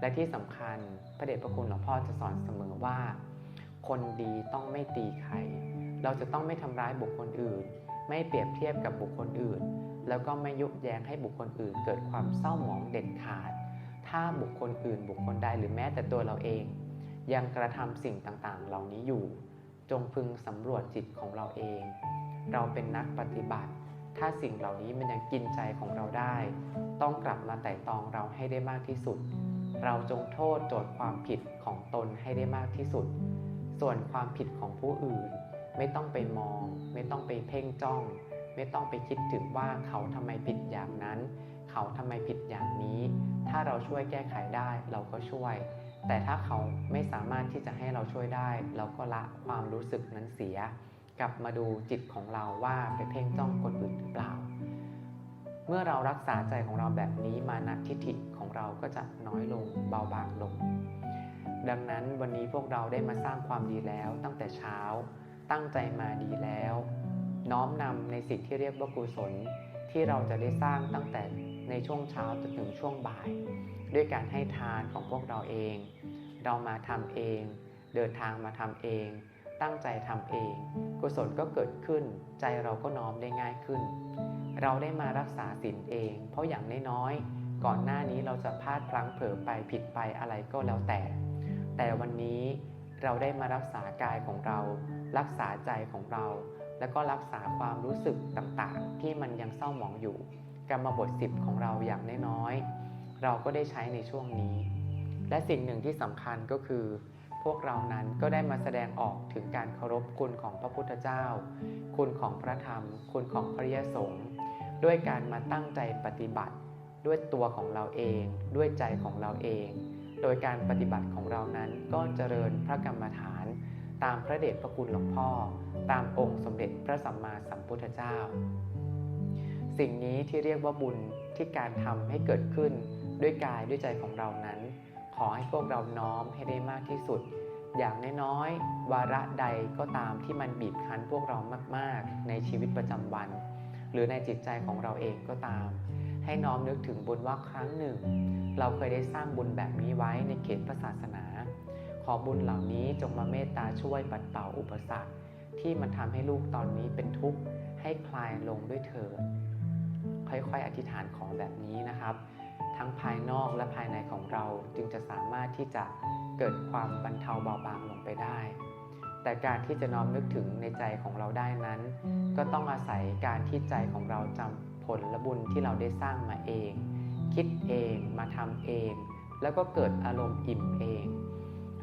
และที่สำคัญพระเดชพระคุณหลวงพ่อจะสอนเสมอว่า คนดีต้องไม่ตีใคร เราจะต้องไม่ทำร้ายบุคคลอื่น ไม่เปรียบเทียบกับบุคคลอื่น แล้วก็ไม่ยุแยงให้บุคคลอื่น เกิดความเศร้าหมองเด็ดขาด ถ้าบุคคลอื่น บุคคลใดหรือแม้แต่ตัวเราเอง ยังกระทำสิ่งต่างๆ เหล่านี้อยู่ จงพึงสำรวจจิตของเราเอง เราเป็นนักปฏิบัติ ถ้าสิ่งเหล่านี้มันยังกินใจของเราได้ ต้องกลับมาไต่ตองเราให้ได้มากที่สุด เราจงโทษโจทย์ความผิดของตนให้ได้มากที่สุด ส่วนความผิดของผู้อื่น ไม่ต้องไปมอง ไม่ต้องไปเพ่งจ้อง ไม่ต้องไปคิดถึงว่าเขาทำไมผิดอย่างนั้น เขาทำไมผิดอย่างนี้ ถ้าเราช่วยแก้ไขได้เราก็ช่วย แต่ถ้าเขาไม่สามารถที่จะให้เราช่วยได้ เราก็ละความรู้สึกนั้นเสีย กลับมาดูจิตของเราว่าไปเพ่งจ้องคนอื่นหรือเปล่า เมื่อเรารักษาใจของเราแบบนี้มานะทิฏฐิของเราก็จะน้อยลงเบาบางลง ดังนั้นวันนี้พวกเราได้มาสร้างความดีแล้ว ตั้งแต่เช้าตั้งใจมาดีแล้ว น้อมนำในสิ่งที่เรียกว่ากุศลที่เราจะได้สร้างตั้งแต่ในช่วงเช้าจนถึงช่วงบ่าย ด้วยการให้ทานของพวกเราเอง เรามาทำเอง เดินทางมาทำเอง ตั้งใจทำเอง กุศลก็เกิดขึ้น ใจเราก็น้อมได้ง่ายขึ้น เราได้มารักษาศีลเอง เพราะอย่างน้อยๆก่อนหน้านี้เราจะพลาดพลั้งเผลอไปผิดไปอะไรก็แล้วแต่ แต่วันนี้เราได้มารักษากายของเรา รักษาใจของเรา แล้วก็รักษาความรู้สึกต่างๆ ที่มันยังเศร้าหมองอยู่ กรรมบทสิบของเราอย่างน้อยๆเราก็ได้ใช้ในช่วงนี้ และสิ่งหนึ่งที่สำคัญก็คือ พวกเรานั้นก็ได้มาแสดงออกถึงการเคารพคุณของพระพุทธเจ้า คุณของพระธรรม คุณของพระยสงฆ์ด้วยการมาตั้งใจปฏิบัติ ด้วยตัวของเราเอง ด้วยใจของเราเอง โดยการปฏิบัติของเรานั้นก็เจริญพระกรรมฐาน ตามพระเดชพระคุณหลวงพ่อ ตามองค์สมเด็จพระสัมมาสัมพุทธเจ้า สิ่งนี้ที่เรียกว่าบุญที่การทำให้เกิดขึ้นด้วยกายด้วยใจของเรานั้น ขอให้พวกเราน้อมให้ได้มากที่สุด อย่างน้อยๆวาระใดก็ตามที่มันบีบคั้นพวกเรามาก ๆ ในชีวิตประจำวัน หรือในจิตใจของเราเองก็ตาม ให้น้อมนึกถึงบุญว่าครั้งหนึ่ง เราเคยได้สร้างบุญแบบนี้ไว้ในเขตพระศาสนา ขอบุญเหล่านี้จงมาเมตตาช่วยปัดเป่าอุปสรรค ที่มันทำให้ลูกตอนนี้เป็นทุกข์ให้คลายลงด้วยเถิดค่อยๆอธิษฐานขอแบบนี้นะครับ ทั้งภายนอกและภายในของเราจึงจะสามารถที่จะเกิดความบรรเทาเบาบางลงไปได้ แต่การที่จะน้อมนึกถึงในใจของเราได้นั้น ก็ต้องอาศัยการที่ใจของเราจำผลและบุญที่เราได้สร้างมาเอง คิดเองมาทำเอง แล้วก็เกิดอารมณ์อิ่มเอง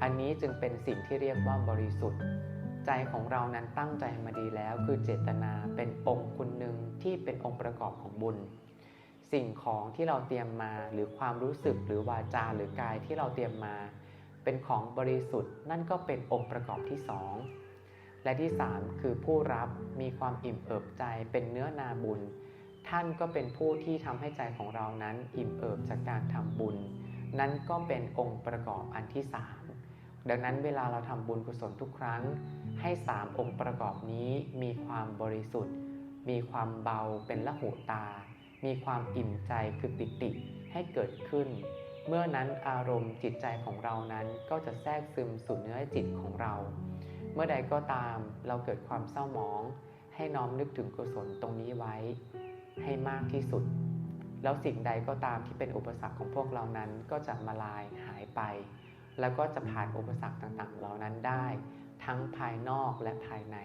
อันนี้จึงเป็นสิ่งที่เรียกว่าบริสุทธิ์ ใจของเรานั้นตั้งใจมาดีแล้ว คือเจตนาเป็นองค์คุณหนึ่งที่เป็นองค์ประกอบของบุญ สิ่งของที่เราเตรียมมาหรือความรู้สึกหรือวาจาหรือกายที่เราเตรียมมา เป็นของบริสุทธิ์ นั่นก็เป็นองค์ประกอบที่สองและที่สามคือผู้รับมีความอิ่มเอิบใจเป็นเนื้อนาบุญ ท่านก็เป็นผู้ที่ทำให้ใจของเรานั้นอิ่มเอิบจากการทำบุญ นั่นก็เป็นองค์ประกอบอันที่สามดังนั้นเวลาเราทำบุญกุศลทุกครั้ง ให้สามองค์ประกอบนี้มีความบริสุทธิ์ มีความเบาเป็นละหูตา มีความอิ่มใจคือปิติให้เกิดขึ้น เมื่อนั้นอารมณ์จิตใจของเรานั้นก็จะแทรกซึมสู่เนื้อจิตของเรา เมื่อใดก็ตามเราเกิดความเศร้าหมอง ให้น้อมนึกถึงกุศลตรงนี้ไว้ ให้มากที่สุด แล้วสิ่งใดก็ตามที่เป็นอุปสรรคของพวกเรานั้นก็จะมาลายหายไป แล้วก็จะผ่านอุปสรรคต่างๆ เหล่านั้นได้ ทั้งภายนอกและภายใน